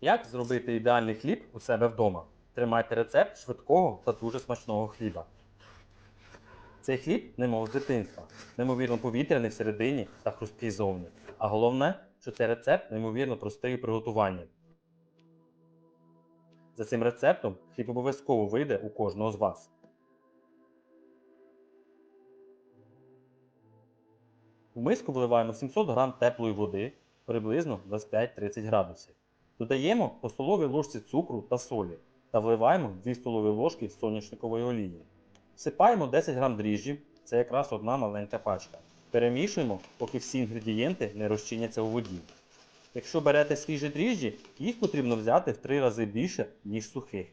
Як зробити ідеальний хліб у себе вдома? Тримайте рецепт швидкого та дуже смачного хліба. Цей хліб немов з дитинства, неймовірно повітряний всередині та хрусткий зовні. А головне, що цей рецепт неймовірно простий у приготуванні. За цим рецептом хліб обов'язково вийде у кожного з вас. В миску вливаємо 700 г теплої води приблизно 25-30 градусів. Додаємо по столовій ложці цукру та солі та вливаємо 2 столові ложки соняшникової олії. Всипаємо 10 г дріжджів, це якраз одна маленька пачка. Перемішуємо, поки всі інгредієнти не розчиняться у воді. Якщо берете свіжі дріжджі, їх потрібно взяти в 3 рази більше, ніж сухих.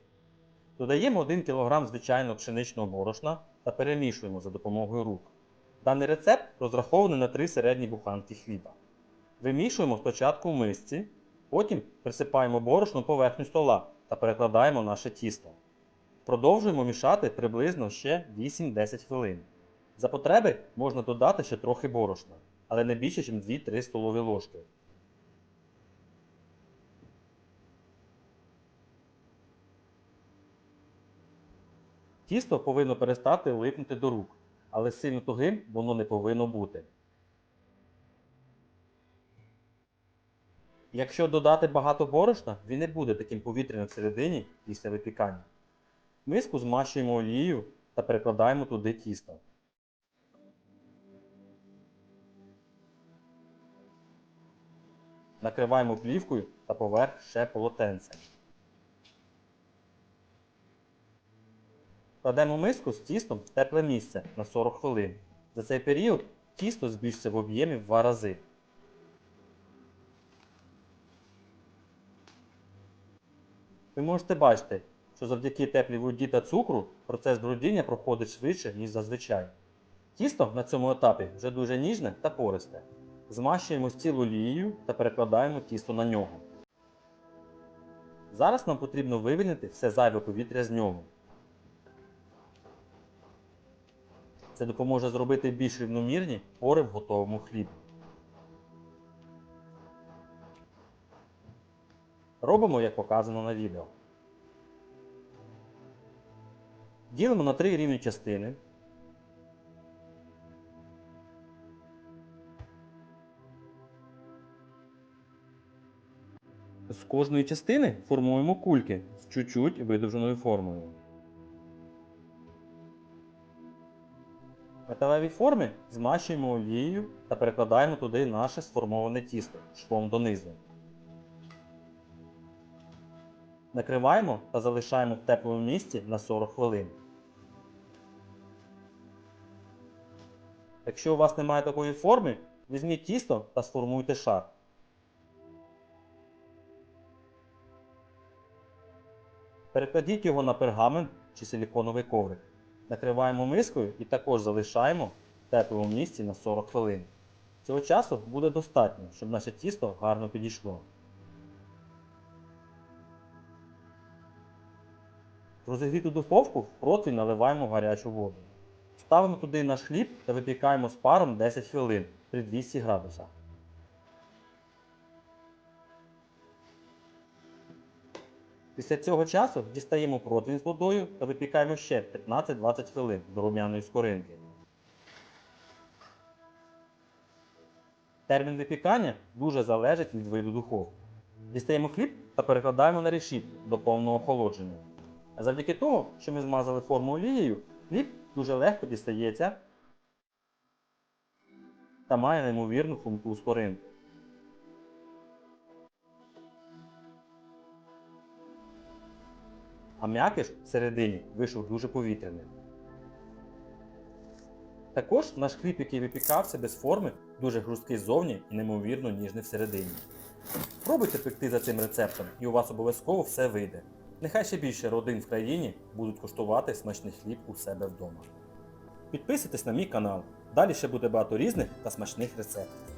Додаємо 1 кг звичайного пшеничного борошна та перемішуємо за допомогою рук. Даний рецепт розрахований на 3 середні буханки хліба. Вимішуємо спочатку в мисці, потім присипаємо борошно поверхню стола та перекладаємо наше тісто. Продовжуємо мішати приблизно ще 8-10 хвилин. За потреби можна додати ще трохи борошна, але не більше, ніж 2-3 столові ложки. Тісто повинно перестати липнути до рук, але сильно тугим воно не повинно бути. Якщо додати багато борошна, він не буде таким повітряним всередині після випікання. Миску змащуємо олією та перекладаємо туди тісто. Накриваємо плівкою та поверх ще полотенцем. Кладемо миску з тістом в тепле місце на 40 хвилин. За цей період тісто збільшиться в об'ємі в два рази. Ви можете бачити, що завдяки теплій воді та цукру процес брудіння проходить швидше, ніж зазвичай. Тісто на цьому етапі вже дуже ніжне та пористе. Змащуємо стіл олією та перекладаємо тісто на нього. Зараз нам потрібно вивільнити все зайве повітря з нього. Це допоможе зробити більш рівномірні пори в готовому хлібі. Робимо, як показано на відео. Ділимо на три рівні частини. З кожної частини формуємо кульки з чуть-чуть видовженою формою. Металеві форми змащуємо олією та перекладаємо туди наше сформоване тісто швом донизу. Накриваємо та залишаємо в теплому місці на 40 хвилин. Якщо у вас немає такої форми, візьміть тісто та сформуйте шар. Перекладіть його на пергамент чи силіконовий коврик. Накриваємо мискою і також залишаємо в теплому місці на 40 хвилин. Цього часу буде достатньо, щоб наше тісто гарно підійшло. Розігріту духовку в противень наливаємо гарячу воду. Ставимо туди наш хліб та випікаємо з паром 10 хвилин при 200 градусах. Після цього часу дістаємо противень з водою та випікаємо ще 15-20 хвилин до рум'яної скоринки. Термін випікання дуже залежить від виду духовки. Дістаємо хліб та перекладаємо на решітку до повного охолодження. Завдяки тому, що ми змазали форму олією, хліб дуже легко дістається та має неймовірну хрумку скоринку. А м'якиш всередині вийшов дуже повітряним. Також наш хліб, який випікався без форми, дуже хрусткий ззовні і неймовірно ніжний всередині. Пробуйте пекти за цим рецептом і у вас обов'язково все вийде. Нехай ще більше родин в країні будуть куштувати смачний хліб у себе вдома. Підписуйтесь на мій канал. Далі ще буде багато різних та смачних рецептів.